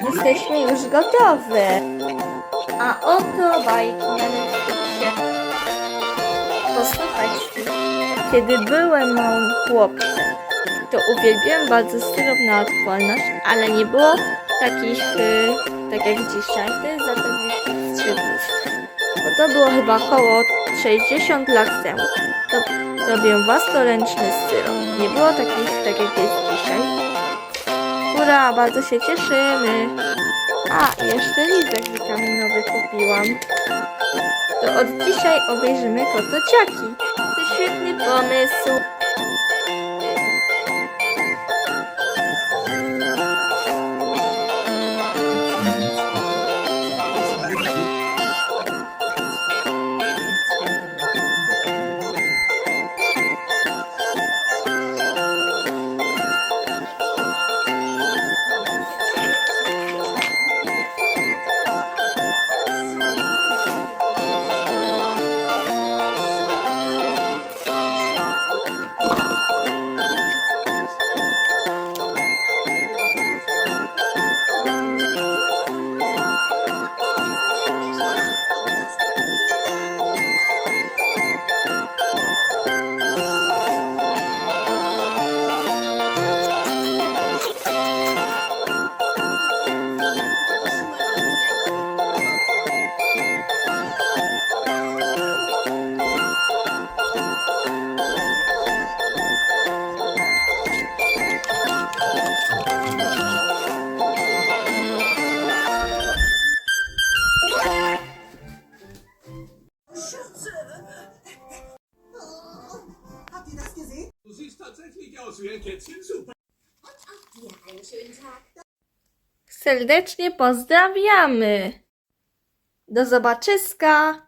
Jesteśmy już gotowe. A oto bajki Netflixie. Posłuchajcie. Kiedy byłem małym chłopcem, to uwielbiałem bardzo syrop na odporność, ale nie było takich, y, tak jak dzisiaj, za to. Bo to było chyba około 60 lat temu. To robię własnoręczny syrop. Nie było takich, tak jak jest dzisiaj. Bardzo się cieszymy. A, jeszcze listek witaminowy kupiłam. To od dzisiaj obejrzymy kotociaki. To świetny pomysł. Habt ihr das gesehen? Du siehst tatsächlich aus wie ein Kätzchen Super. Dir einen schönen Tag. Serdecznie pozdrawiamy. Do zobaczyska.